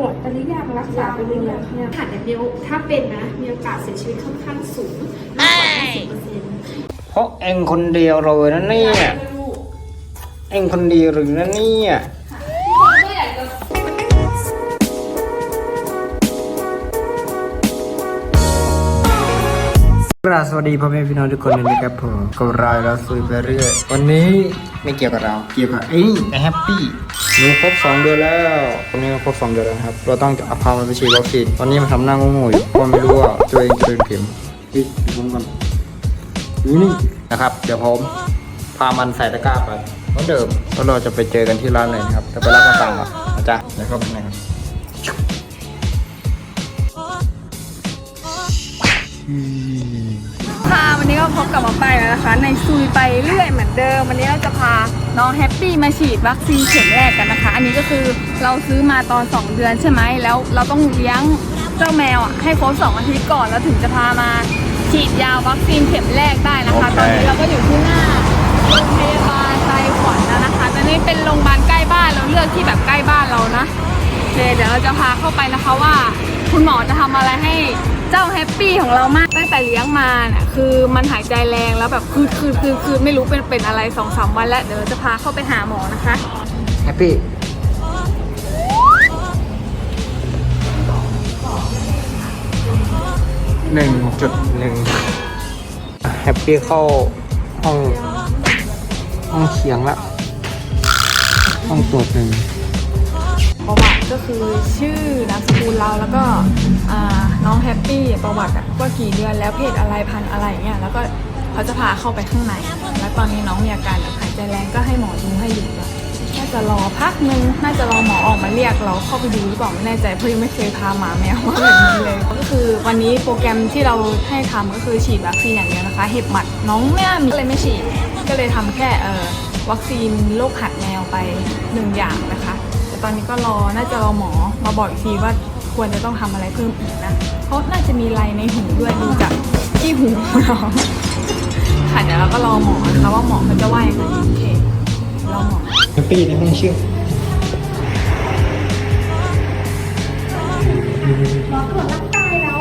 ป่วยไปหรือยังรักษาไปหรือยังเนี่ยหัดอย่างเดียวถ้าเป็นนะ มีโอกาสเสียชีวิตค่อนข้างสูงมากกว่า50เปอร์เซ็นต์เพราะเองคนเดียวเลยนะเนี่ยเองคนเดียวหรือนะเนี่ยกราบสวัสดีพ่อแม่พี่น้องทุกคนเลยนะครับผมกับเราเราซุยไปเรื่อย วันนี้ไม่เกี่ยวกับเรา เกี่ยวกับไอ้นี่ไอ้แฮปปี้ หนูครบสองเดือนแล้วตอนนี้ครบสองเดือนแล้วนะครับ เราต้องจะเอาพามันไปฉีดวัคซีนตอนนี้มันทำหน้างงๆอยู่เพราะไม่รู้ว่าตัวเองจะเป็นเข็มเฮ้ยเดี๋ยวผมก่อนนี่นี่นะครับ เดี๋ยวผมพามันใส่ตะกร้าไปเหมือนเดิมแล้วเราจะไปเจอกันที่ร้านเลยนะครับจะไปรับมาฟังก่อนนะจ๊ะเดี๋ยวเข้าไปข้างในครับ ค่ะวันนี้ก็พบกับหมอไปายแล้วนะคะ ในซุยไปเรื่อยเหมือนเดิม วันนี้เราจะพาน้องแฮปปี้มาฉีดวัคซีนเข็มแรกกันนะคะ อันนี้ก็คือเราซื้อมาตอน 2 เดือนใช่ไหมแล้วเราต้องเลี้ยงเจ้าแมวอะให้ครบ2อาทิตย์ก่อนแล้วถึงจะพามาฉีดยาวัคซีนเข็มแรกได้นะคะโอเคตอนนี้เราก็อยู่ที่หน้าโรงพยาบาลไทยขวัญแล้วนะคะตอนนี้เป็นโรงพยาบาลใกล้บ้านเราเลือกที่แบบใกล้บ้านเรานะโอเคเดี๋ยวเราจะพาเข้าไปนะคะว่า คุณหมอจะทำอะไรให้ เจ้าแฮปปี้ของเรามากตั้งแต่เลี้ยงมาน่ะคือมันหายใจแรงแล้วแบบคืดคืดคืดคืดไม่รู้เป็นเป็นอะไรสองสามวันแล้วเดี๋ยวเราจะพาเข้าไปหาหมอนะคะแฮปปี้หนึ่งจุดหนึ่งแฮปปี้เข้าห้องห้องเคียงละห้องตรวจหนึ่งประวัติก็คือชื่อนามสกุลเราแล้วก็อ่า น้องแฮปปี้ประวัติอะว่ากี่เดือนแล้วเพศอะไรพันอะไรเงี้ยแล้วก็เขาจะพาเข้าไปข้างใน แล้วตอนนี้น้องมีอาการแบบหายใจแรงก็ให้หมอดูให้อยู่แบบน่าจะรอพักนึงน่าจะรอหมอออกมาเรียกเราเข้าไปดูหรือเปล่าไม่แน่ใจเพราะยังไม่เคยพาหมาแมวมาแบบนี้เลย ก็คือวันนี้โปรแกรมที่เราให้ทำก็คือฉีดวัคซีนอย่างเดียวนะคะ เห็บหมัดน้องไม่น่ามีก็เลยไม่ฉีด ก็เลยทำแค่เอ่อวัคซีนโรคหัดแมวไปหนึ่งอย่างนะคะ แต่ตอนนี้ก็รอน่าจะรอหมอมาบอกอีกทีว่า ควรจะต้องทำอะไรเพิ่มอีกนะเพราะน่าจะมีไรในหูด้วยดูจากที่หูเราค่ะเดี๋ยวเราก็รอหมอนะคะว่าหมอเขาจะว่ายังไงโอเครอหมอแฮปปี้ในห้องเชื่อหมอตรวจร่างกายแล้ว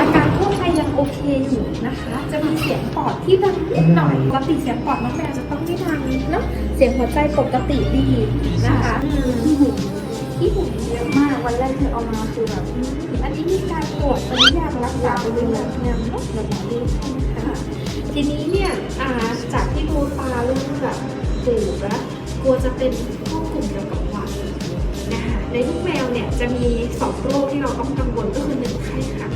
อาการทั่วไปยังโอเคอยู่นะคะ จะมีเสียงปอดที่ดังนิดหน่อยปกติเสียงปอดน้องแมวจะต้องไม่ดังเนาะเสียงหัวใจปกติดีนะคะ ที่หูที่หูเยอะมากวันแรกที่เอามาคือแบบอันนี้มีการปวดตอนนี้ยารักษาไปเลยเนี่ยเนาะแบบนี้ค่ะทีนี้เนี่ยอ่าจากที่ดูตาเริ่มแบบปูแล้วกลัวจะเป็นพวกกลุ่มเกี่ยวกับหวัดนะคะในลูกแมวเนี่ยจะมีสองโรคที่เราต้องกังวลก็คือหนึ่งไข้ขัด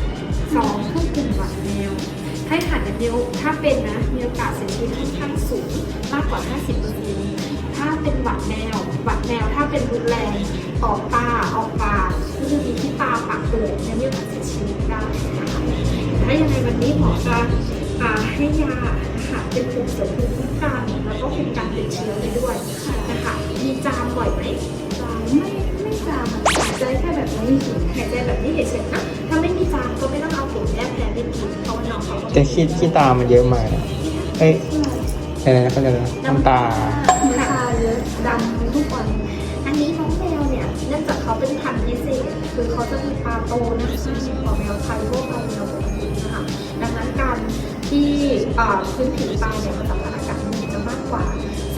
สองพวกกลุ่มหวัดแมวไข้ขัดเดียวถ้าเป็นนะมีโอกาสเสียชีวิตค่อนข้างสูงมากกว่า 50% ถ้าเป็นหวัดแมวหวัดแมวถ้าเป็นรุนแรงออกตาออกปากก็คือมีที่ตาปากเปื่อยจะมีโอกาสเสียชีวิตได้นะคะถ้ายังไงวันนี้หมอจะอ่าให้ยานะคะเป็นกลุ่มเสริมภูมิคุ้มกันแล้วก็คุมการติดเชื้อไปด้วยนะคะมีจามบ่อยไหมจามไม่ไม่จามอะหายใจแค่แบบนี้เฉยหายใจแบบนี้เฉยๆนะถ้าไม่มีจามก็ไม่ต้องเอาผงแก้แพ้ไปกินเพราะว่าน้องเขาก็แต่ขี้ขี้ตามันเยอะมากนะเอ้ยอะไรนะเขาเรียกอะไรนะน้ำตาน้ำตาเยอะ ดำทุกวัน อันนี้น้องแมวเนี่ยเนื่องจากเขาเป็นพันธุ์พิเศษ คือเขาจะมีตาโตนะกว่าแมวไทยพวกเราแมวปกตินะคะดังนั้นการที่พื้นผิวตาเนี่ยมันสัมผัสอากาศมันจะมากกว่า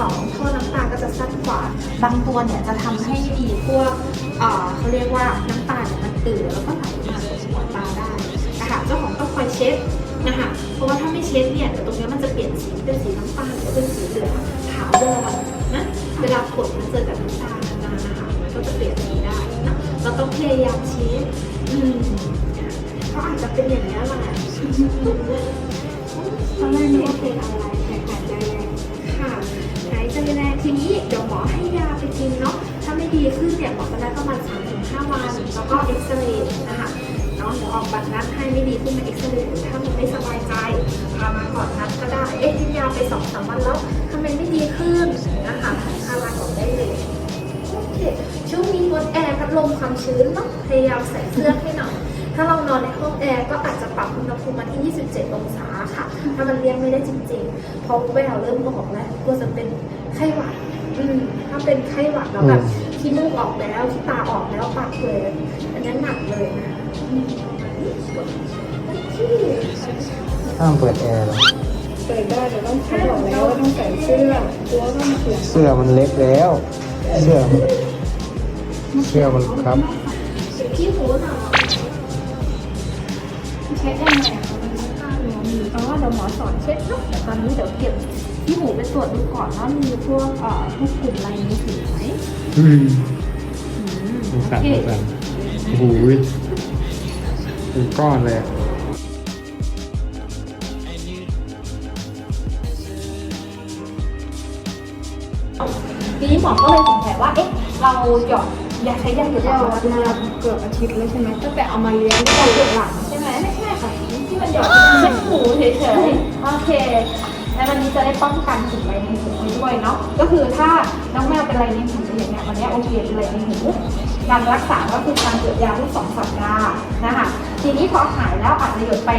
สองท่อน้ำตาก็จะสั้นกว่า บางตัวเนี่ยจะทำให้มีพวกเขาเรียกว่าน้ำตาเนี่ยมันตื่นแล้วก็ไหลมาตรงหัวตาได้นะคะเจ้าของต้องคอยเช็ดนะคะเพราะว่าถ้าไม่เช็ดเนี่ยตรงเนี้ยมันจะเปลี่ยนสีเป็นสีน้ำตาลหรือเป็นสีเหลืองขาววอนนะ ยายามช็ดอืมก็อาจจะเป็นอย่างนี้แหละตอนแรกนึกว่าเป็นอะไรหายใจแรงค่ะหายใจแรงทีนี้เดี๋ยวหมอให้ยาไปกินเนาะถ้าไม่ดีขึ้นเนี่ยหมอจะได้ประมาณ3-5วันแล้วก็เอ็กซเรย์นะคะเนาะเดี๋ยวออกบัตรนัดให้ไม่ดีขึ้นมาเอ็กซเรย์ถ้ามันไม่สบายใจพามาก่อนนัดก็ได้เอ๊ะกินยาไปสองสามวันแล้วทำไมไม่ดีขึ้นนะคะพามาก่อนได้เลย โอเคช่วงนี้งดแอร์พัดลมความชื้นเนาะพยายามใส่เสื้อให้หน่อยถ้าเรานอนในห้องแอร์ก็อาจจะปรับอุณหภูมิมาที่ 27 องศาค่ะ ถ้ามันเลี้ยงไม่ได้จริงๆ เพราะแววเริ่มบอกแล้วกลัวจะเป็นไข้หวัดอืมถ้าเป็นไข้หวัดแล้วแบบขี้มูกออกแล้วขี้ตาออกแล้วปากเลยอันนี้หนักเลยนะที่ห้ามเปิดแอร์หรอเปิดได้แต่ต้องเขาบอกแล้วว่าต้องใส่เสื้อตัวต้องเขียนเสื้อมันเล็กแล้ว เสื้อมัน เสื้อมันครับขี้หูหนาเช็ดยังไงอะมันไม่กล้าเลยมีเพราะว่าเดี๋ยวหมอสอนเช็ดเนาะแต่ตอนนี้เดี๋ยวเก็บขี้หูไปตรวจดูก่อนว่ามีพวกเอ่อพวกกลุ่มอะไรในหูไหมอืมอืมสงสารโอสเคงสารโอ้โหเป็นก้อนเลยอะทีนี้หมอก็เลยสงสัยว่า เอ๊ะ เราหยอด ยาใช้ยาหยอดเที่ยวมาเกือบอาทิตย์แล้วใช่ไหมตั้งแต่เอามาเลี้ยงเราหยอดหลังใช่ไหมไม่ใช่ค่ะที่มันหยดเช็ดหูเฉยๆโอเคแล้ววันนี้จะได้ป้องกันถึงไรในหูด้วยเนาะก็คือถ้าน้องแมวเป็นอะไรในหูอย่างเงี้ยวันนี้โอเคเป็นอะไรในหูการรักษาก็คือการหยดยาทุกสองสัปดาห์นะคะทีนี้พอหายแล้วอาจจะหยดไป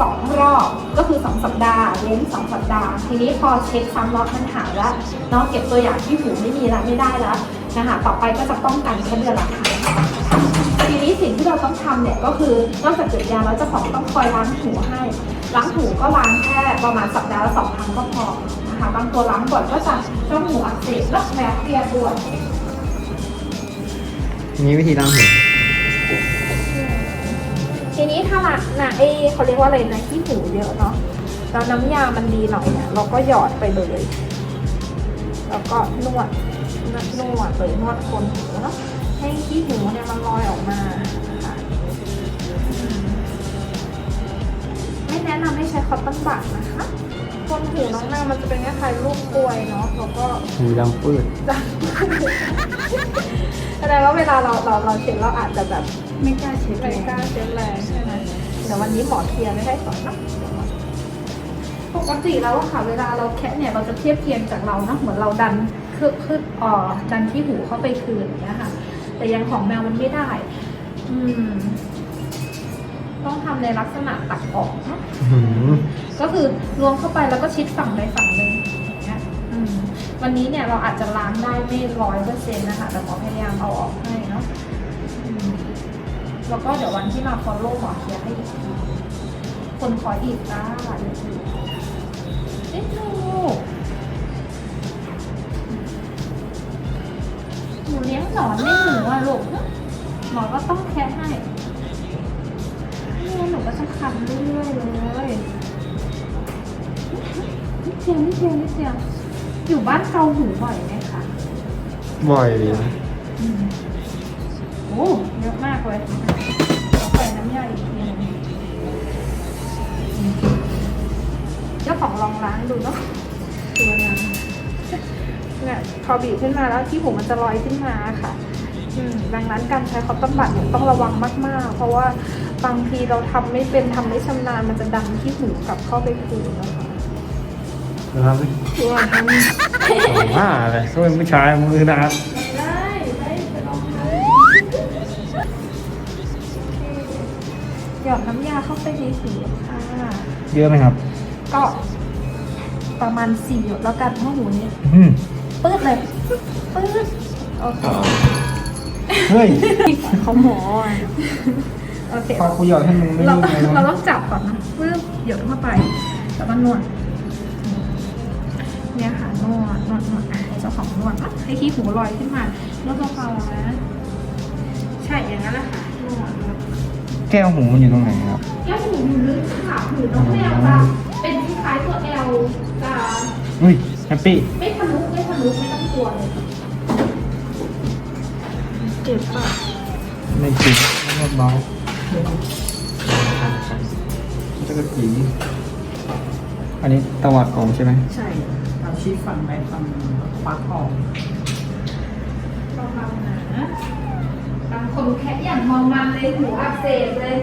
สองรอบก็คือสองสัปดาห์เว้นสองสัปดาห์ ทีนี้พอเช็คซ้ำรอบมันหายแล้วน้องเก็บตัวอย่างที่หูไม่มีแล้วไม่ได้แล้ว นะคะต่อไปก็จะป้องกันแค่เดือนละครั้งทีนี้สิ่งที่เราต้องทำเนี่ยก็คือนอกจากหยดยาแล้วเจ้าของต้องคอยล้างหูให้ล้างหูก็ล้างแค่ประมาณสัปดาห์ละสองครั้งก็พอนะคะบางตัวล้างบ่อยก็จะต้องหูอักเสบและแผลเปียปวดมีวิธีล้างหูทีนี้ถ้าหนักนะเอเขาเรียกว่าอะไรนะที่หูเยอะเนาะแล้วน้ำยามันดีหน่อยเนี่ยเราก็หยอดไปเลย แล้วก็นวด นวดนวดเลยนวดโคนหูเนาะให้ขี้หูเนี่ยมันลอยออกมานะคะอืมไม่แนะนำให้ใช้คอตตอนบัดนะคะโคนหูน้องนางมันจะเป็นคล้ายๆรูปกลวยเนาะแล้วก็หูดำปืดแสดงว่าเวลาเราเราเราเช็ดเราอาจจะแบบไม่กล้าเช็ดไม่เลยกล้าเช็ดแรงใช่ไหมเดี๋ยววันนี้หมอเคลียร์ไม่ได้สอนเนอะปกติแล้วอะค่ะ เวลาเราแคะเนี่ยเราจะเทียบเทียงจากเราเนอะเหมือนเราดันคือคืออ่อดัน ที่หูเข้าไปคืนอย่างเงี้ยค่ะ แต่อยังของแมวมันไม่ได้ อืม ต้องทำในลักษณะตัดออกเนอะหืมก็คือล้วงเข้าไปแล้วก็ชิดฝั่งใดฝั่งหนึ่งอย่างเงี้ยอืมวันนี้เนี่ยเราอาจจะล้างได้ไม่ร้อยเปอร์เซ็นต์นะคะ แต่หมอพยายามเอาออกให้เนาะอืมแล้วก็เดี๋ยววันที่มา follow หมอเคลียร์ให้อีกทีคนขออีกจ้าเดี๋ยวอีกนิดนึง นูเลี้ยงหนอนไม่หนูอะลูกหมอก็ต้องแค่ให้ไม่งั้นหนูก็จะคันเรื่อยๆเลยนิดเดียวนิดเดียวนิดเดียวอยู่บ้านเกาหูบ่อยไหมคะบ่อยโอ้เยอะมากเลยเราใส่น้ำยาอีกทีหนึงเจ้าของลองล้างดูเนาะตัวนั้น เนี่ยพอบีบขึ้นมาแล้วที่หูมันจะลอยขึ้นมาค่ะอืมดังนั้นการใช้คอตตอนบัดเนี่ยต้องระวังมาก ๆ เพราะว่าบางทีเราทำไม่เป็นทำไม่ชำนาญมันจะดันที่หูกลับเข้าไปคืนนะคะนะครับตัวทำว่าอะไรช่วยผู้ชายมือนะครับได้ได้ไปลองดูหยอดน้ำยาเข้าไปในหูค่ะเยอะไหมครับ ก็ประมาณสี่หยดแล้วกันเพราะหูนี้อืม ปื๊ดเลยปื๊ดโอเคเฮ้ยเขาหมออะโอเคพอคุยหยอดให้มึงไม่เรารู้ไงเราวะต้องจับก่อนนะปื๊ดหยดเข้าไปแล้วก็นวดเนี่ยค่ะนวดนวดนวดอะให้เจ้าของนวดอะให้ขี้หูลอยขึ้นมานวดเบาๆนะใช่อย่างนั้นแหละค่ะนวดนวดแก้วหูมันอยู่ตรงไหนครับ แก้วหูหนูลึกค่ะหูน้องแมวจะเป็นคล้ายๆตัวแอลจะเฮ้ยแฮปปี้ไม่ทะ ลุไม่ทะลุไม่ต้องกลัวเลยเจ็บป่ะไม่จิกไม่เบาจะกระจีอันนี้ตวัดออกใช่ไหมใช่เอาชี้ฟันไปฟันปักออกเบาๆนะบางคนแค่อย่างมองมันเลยหูอักเสบเลย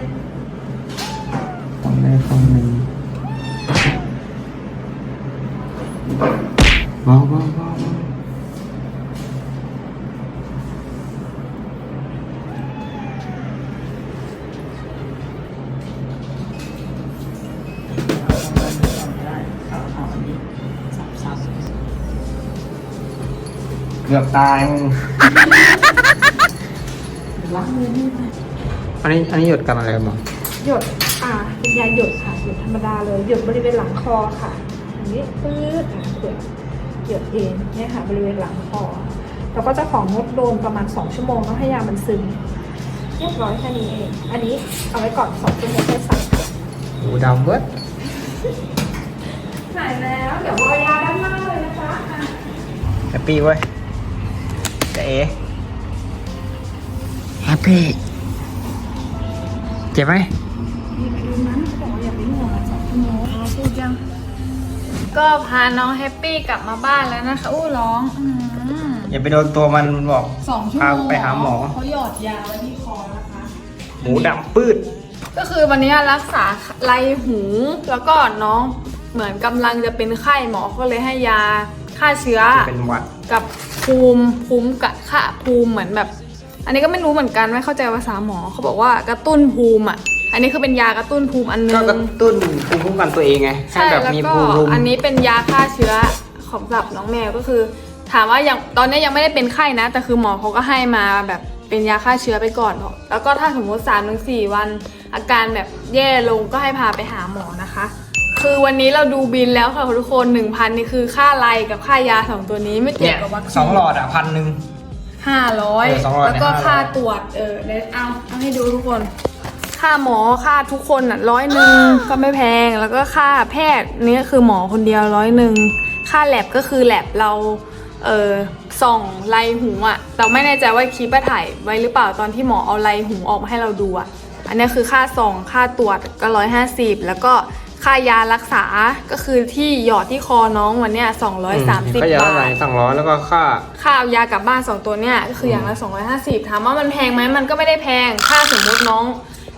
ฝั่งใดฝั่งหนึ่งเบาเบา กือบตายมึงล้างมือนี่อันนี้อันนี้หยดกันอะไรหมอหยด อ่าเป็นยาหยดค่ะ หยดธรรมดาเลย หยดบริเวณหลังคอค่ะอันนี้ปื๊ดอะเผื่อหยดเองเนี่ยค่ะ บริเวณหลังคอ แล้วก็จะของงดโดนประมาณ 2 ชั่วโมงแล้วให้ยามันซึม เรียบร้อยแค่นี้เอง อันนี้เอาไว้ก่อน2ชั่วโมงค่อยใส่หูดำเบิดหายแล้ว เดี๋ยวเอายาด้านหน้าเลยนะคะอะแฮปปี้เว้ย เจ๊แฮปปี้เจ็บไหมมีไปดูนั้นเขาบอกว่าอย่าไปห่วงอะสองชั่วโมงพูดยัง ก็พาน้องแฮปปี้กลับมาบ้านแล้วนะคะ อู้ร้องอืมอย่าไปโดนตัวมันมันบอกสองชั่วพาโมงไปหาหมอ เขาหยอดยาไว้ที่คอนะคะหูดำปืด ก็คือวันนี้รักษาไรหูแล้วก็น้อง เหมือนกำลังจะเป็นไข้หมอก็เลยให้ยาฆ่าเชื้อ เป็นหวัด กับภูมิภูมิกะค่าภูมิเหมือนแบบ อันนี้ก็ไม่รู้เหมือนกันไม่เข้าใจภาษาหมอเขาบอกว่ากระตุ้นภูมิอะ อันนี้คือเป็นยากระตุ้นภูมิอันนึก็งกระตุ้นภูมิคุ้มกันตัวเองไงให้ใช่แบบแล้วมีก็ภูมิคุ้มอันนี้เป็นยาฆ่าเชื้อของสำหรับน้องแมวก็คือ ถามว่ายังตอนนี้ยังไม่ได้เป็นไข้นะ แต่คือหมอเขาก็ให้มาแบบเป็นยาฆ่าเชื้อไปก่อนแล้วก็ถ้าสมมติสามถึงสี่วัน อาการแบบแย่ลงก็ให้พาไปหาหมอนะคะ คือวันนี้เราดูบินแล้วค่ะทุกคนหนึ่งพันนี่คือค่าไรกับค่ายาสองตัวนี้ไม่เกี่เนี่ยยวกับวัคซีนสองหลอดอะพันหนึ่ง ห้าร้อยเออ200แล้วก็เนี่ย500ค่าตรวจเออเดี๋ยวเอาเอาให้ดูทุกคน ค่าหมอค่าทุกคนอะร้อยหนึ่งก็ไม่แพงแล้วก็ค่าแพทย์นี่ก็คือหมอคนเดียวร้อยหนึ่งค่าแลบก็คือแลบเราเออส่องไรหูอะแต่ไม่แน่ใจว่าคลิปอะถ่ายไว้หรือเปล่าตอนที่หมอเอาไรหูออกมาให้เราดูอะอันนี้คือค่าส่องค่าตรวจก็ร้อยห้าสิบแล้วก็ ค่ายารักษาก็คือที่หยอดที่คอน้องวันเนี้ยสองร้อยสามสิบก็ยาบาละไหนทสองร้อยแล้วก็ค่าค่าเอายากลับบ้าน2ตัวเนี่ยก็คืออย่างละ250ถามว่ามันแพงไหมมันก็ไม่ได้แพง ถ้าสมมุติน้อง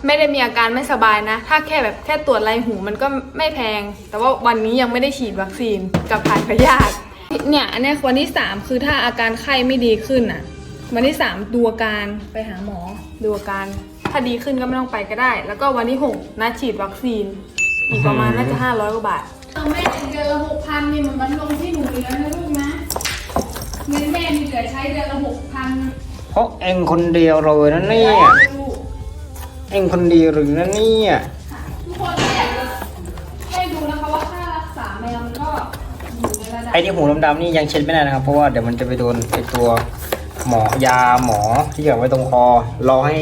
ไม่ได้มีอาการไม่สบายนะ ถ้าแค่แบบแค่ตรวจไรหูมันก็ไม่แพง แต่ว่าวันนี้ยังไม่ได้ฉีดวัคซีนกับถ่ายพยาธิเนี่ยอันเนี้ยวันที่3คือถ้าอาการไข้ไม่ดีขึ้นอะ วันที่3ดูอาการไปหาหมอดูอาการ ถ้าดีขึ้นก็ไม่ต้องไปก็ได้ แล้วก็วันที่6นัดฉีดวัคซีน อีกประมาณน่าจะ500กว่าบาทแม่เดือนละหกพันนี่มันลงที่หนูเหลือนะลูกนะเงินแม่มีเหลือใช้เดือนละหกพันเพราะเองคนเดียวเลยนะเนี่ยเองคนเดียวหรือนะเนี่ยทุกคนก็อยากจะให้ดูนะคะว่าค่ารักษาแมวมันก็อยู่ในระดับไอ้ที่หูดำๆนี่ยังเช็ดไม่ได้นะครับ เพราะว่าเดี๋ยวมันจะไปโดนไอ้ตัวหมอยาหมอที่เก็บไว้ตรงคอรอให้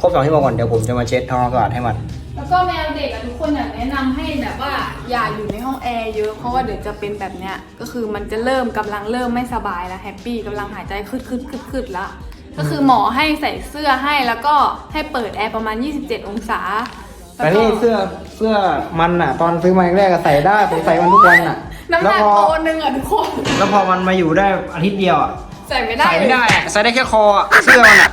ครบสองชั่วโมงก่อนเดี๋ยวผมจะมาเช็ดทำความสะอาดให้มันแล้ว ก็แมวเด็กอะทุกคนอยากแนะนำให้แบบว่าอย่าอยู่ในห้องแอร์เยอะเพราะว่าเดี๋ยวจะเป็นแบบเนี้ยก็คือมันจะเริ่มกำลังเริ่มไม่สบายแล้วแฮปปี้กำลังหายใจคืดคืดคืดคืดละก็คือหมอให้ใส่เสื้อให้แล้วก็ให้เปิดแอร์ประมาณ 27 องศาแต่นี่เสื้อเสื้อมันอะ ตอนซื้อมาแรกๆอะใส่ได้ผมใส่มันทุกวันอะ น้ำหแล้วนักพอโลนึงอะทุกคน แล้วพอมันมาอยู่ได้อาทิตย์เดียวอะใส่ไม่ได้ใส่ไม่ได้อะใส่ได้แค่คออะเสื้อมันอะ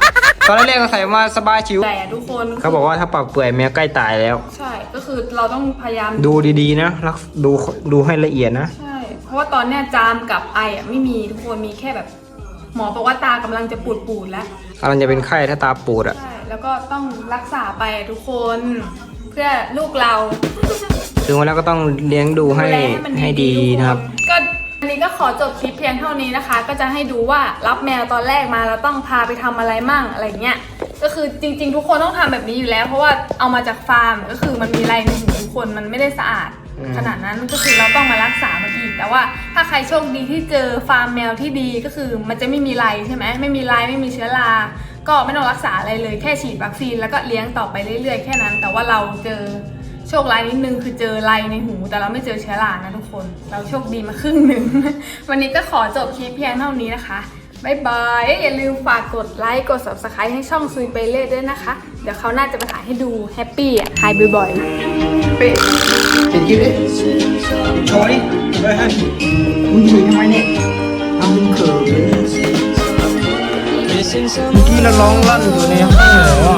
ตอนแรกๆก็ใส่มาสบายชิว แต่ทุกคนเขาบอกว่าถ้าปากเปื่อยแมวใกล้ตายแล้ว ใช่ ก็คือเราต้องพยายาม ดูดีๆนะรักดูดูให้ละเอียดนะ ใช่ เพราะว่าตอนเนี้ยจามกับไออะไม่มีทุกคนมีแค่แบบ หมอบอกว่าตากำลังจะปูดปูดๆแล้วกำลังจะเป็นไข้ถ้าตาปูดอะ ใช่แล้วก็ต้องรักษาไปทุกคน เพื่อลูกเรา ถึงเวลาก็ต้องเลี้ยงดูให้ดูแลมันให้ดีทุกนะครับก็อัน นี้ก็ขอจบคลิปเพียงเท่านี้นะคะ ก็จะให้ดูว่ารับแมวตอนแรกมาเราต้องพาไปทำอะไรมั่งอะไรเงี้ยก็คือจริง ๆ ทุกคนต้องทำแบบนี้อยู่แล้ว เพราะว่าเอามาจากฟาร์มก็คือมันมีไรในหูทุกคนมันไม่ได้สะอาดอืมขนาดนั้นก็คือเราต้องมารักษามันอีก แต่ว่าถ้าใครโชคดีที่เจอฟาร์มแมวที่ดีก็คือมันจะไม่มีไรใช่ไหมไม่มีไรไม่มีเชื้อราก็ไม่ต้องรักษาอะไรเลยแค่ฉีดวัคซีนแล้วก็เลี้ยงต่อไปเรื่อยๆแค่นั้น แต่ว่าเราเจอ โชคร้ายนิดนึงคือเจอไรในหู แต่เราไม่เจอเชื้อรานะทุกคน เราโชคดีมาครึ่งหนึ่ง วันนี้ก็ขอจบคลิปเพียงเท่านี้นะคะบ๊ายบายเอ้ยอย่าลืมฝากกดไลค์ กด subscribe ให้ช่องซุยไปเล่ด้วยนะคะ เดี๋ยวเขาวหน่าจะไปถ่ายให้ดูแฮปปี้อะหายบ่อยๆปิดเป็นคลิปดิโชว์ดิเฮ้ยเฮ้ยมึงหนีทำไมเนี่ยทำเป็นเขินเมื่อกี้เราร้องลั่นอยู่ในห้องเหรอ